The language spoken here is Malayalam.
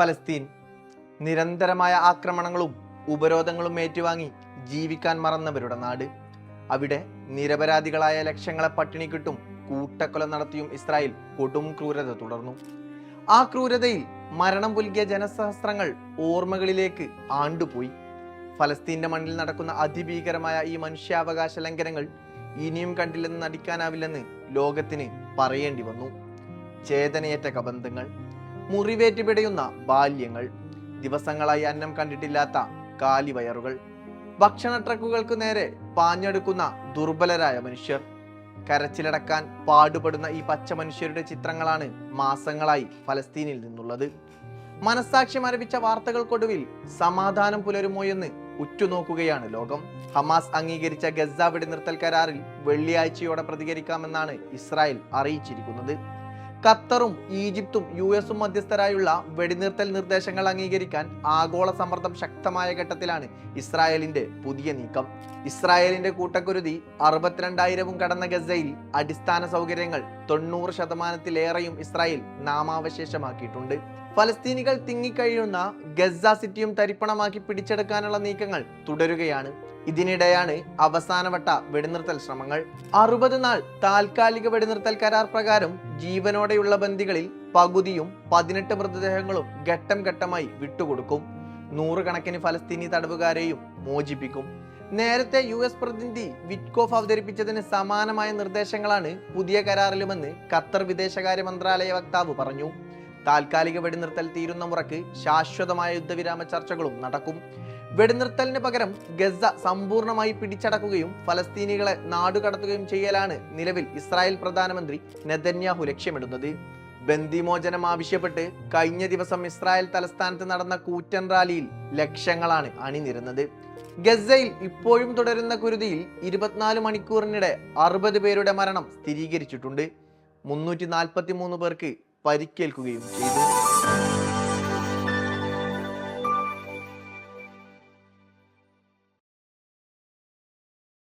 ഫലസ്തീൻ. നിരന്തരമായ ആക്രമണങ്ങളും ഉപരോധങ്ങളും ഏറ്റുവാങ്ങി ജീവിക്കാൻ മറന്നവരുടെ നാട്. അവിടെ നിരപരാധികളായ ലക്ഷങ്ങളെ പട്ടിണി കിട്ടും കൂട്ടക്കൊല നടത്തിയും ഇസ്രായേൽ കൊടും ക്രൂരത തുടർന്നു. ആ ക്രൂരതയിൽ മരണം പുൽകിയ ജനസഹസ്രങ്ങൾ ഓർമ്മകളിലേക്ക് ആണ്ടുപോയി. ഫലസ്തീന്റെ മണ്ണിൽ നടക്കുന്ന അതിഭീകരമായ ഈ മനുഷ്യാവകാശ ലംഘനങ്ങൾ ഇനിയും കണ്ടില്ലെന്ന് നടിക്കാനാവില്ലെന്ന് ലോകത്തിന് പറയേണ്ടി വന്നു. ചേതനയേറ്റ കബന്ധങ്ങൾ മുറിവേറ്റ് പിടയുന്ന ബാല്യങ്ങൾ ദിവസങ്ങളായി അന്നം കണ്ടിട്ടില്ലാത്ത കാലിവയറുകൾ ഭക്ഷണ ട്രക്കുകൾക്ക് നേരെ പാഞ്ഞെടുക്കുന്ന ദുർബലരായ മനുഷ്യർ കരച്ചിലടക്കാൻ പാടുപെടുന്ന ഈ പച്ച മനുഷ്യരുടെ ചിത്രങ്ങളാണ് മാസങ്ങളായി ഫലസ്തീനിൽ നിന്നുള്ളത്. മനസാക്ഷി മരവിച്ച വാർത്തകൾക്കൊടുവിൽ സമാധാനം പുലരുമോ എന്ന് ഉറ്റുനോക്കുകയാണ് ലോകം. ഹമാസ് അംഗീകരിച്ച ഗസ വെടിനിർത്തൽ കരാറിൽ വെള്ളിയാഴ്ചയോടെ പ്രതികരിക്കാമെന്നാണ് ഇസ്രായേൽ അറിയിച്ചിരിക്കുന്നത്. ഖത്തറും ഈജിപ്തും യു എസും മധ്യസ്ഥരായുള്ള വെടിനിർത്തൽ നിർദ്ദേശങ്ങൾ അംഗീകരിക്കാൻ ആഗോള സമ്മർദ്ദം ശക്തമായ ഘട്ടത്തിലാണ് ഇസ്രായേലിന്റെ പുതിയ നീക്കം. ഇസ്രായേലിന്റെ കൂട്ടക്കുരുതി അറുപത്തിരണ്ടായിരവും കടന്ന ഗസയിൽ അടിസ്ഥാന സൗകര്യങ്ങൾ തൊണ്ണൂറ് ശതമാനത്തിലേറെയും ഇസ്രായേൽ നാമാവശേഷമാക്കിയിട്ടുണ്ട്. ഫലസ്തീനികൾ തിങ്ങിക്കഴിയുന്ന ഗസ സിറ്റിയും തരിപ്പണമാക്കി പിടിച്ചെടുക്കാനുള്ള നീക്കങ്ങൾ തുടരുകയാണ്. ഇതിനിടെയാണ് അവസാനവട്ട വെടിനിർത്തൽ ശ്രമങ്ങൾ. അറുപത് നാൾ താൽക്കാലിക വെടിനിർത്തൽ കരാർ പ്രകാരം ജീവനോടെയുള്ള ബന്ദികളിൽ പകുതിയും പതിനെട്ട് മൃതദേഹങ്ങളും ഘട്ടം ഘട്ടമായി വിട്ടുകൊടുക്കും. നൂറുകണക്കിന് ഫലസ്തീനി തടവുകാരെയും മോചിപ്പിക്കും. നേരത്തെ യു എസ് പ്രതിനിധി വിറ്റ്കോഫ് അവതരിപ്പിച്ചതിന് സമാനമായ നിർദ്ദേശങ്ങളാണ് പുതിയ കരാറിലുമെന്ന് ഖത്തർ വിദേശകാര്യ മന്ത്രാലയ വക്താവ് പറഞ്ഞു. താൽക്കാലിക വെടിനിർത്തൽ തീരുന്ന മുറയ്ക്ക് ശാശ്വതമായ യുദ്ധവിരാമ ചർച്ചകളും നടക്കും. വെടിനിർത്തലിന് പകരം ഗസ സമ്പൂർണമായി പിടിച്ചടക്കുകയും ഫലസ്തീനികളെ നാടുകടത്തുകയും ചെയ്യലാണ് നിലവിൽ ഇസ്രായേൽ പ്രധാനമന്ത്രി നെതന്യാഹു ലക്ഷ്യമിടുന്നത്. ബന്ദിമോചനം ആവശ്യപ്പെട്ട് കഴിഞ്ഞ ദിവസം ഇസ്രായേൽ തലസ്ഥാനത്ത് നടന്ന കൂറ്റൻ റാലിയിൽ ലക്ഷങ്ങളാണ് അണിനിരുന്നത്. ഗസയിൽ ഇപ്പോഴും തുടരുന്ന കുരുതിയിൽ ഇരുപത്തിനാല് മണിക്കൂറിനിടെ അറുപത് പേരുടെ മരണം സ്ഥിരീകരിച്ചിട്ടുണ്ട്. മുന്നൂറ്റി നാൽപ്പത്തി മൂന്ന് പേർക്ക് പരിക്കേൽക്കുകയും ചെയ്തു.